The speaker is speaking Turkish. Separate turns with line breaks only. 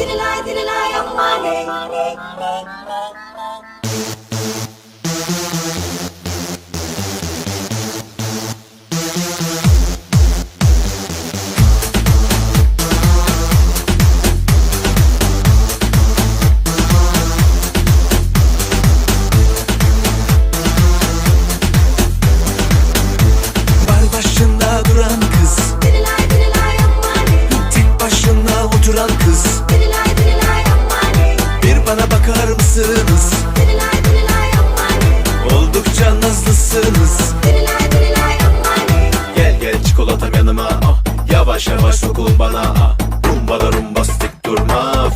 Didn't I, didn't
oh, money. Amane.
Oldukça nazlısınız. Gel gel çikolatam yanıma ah. Yavaş yavaş sokul bana ah. Rumba da rumbastik durma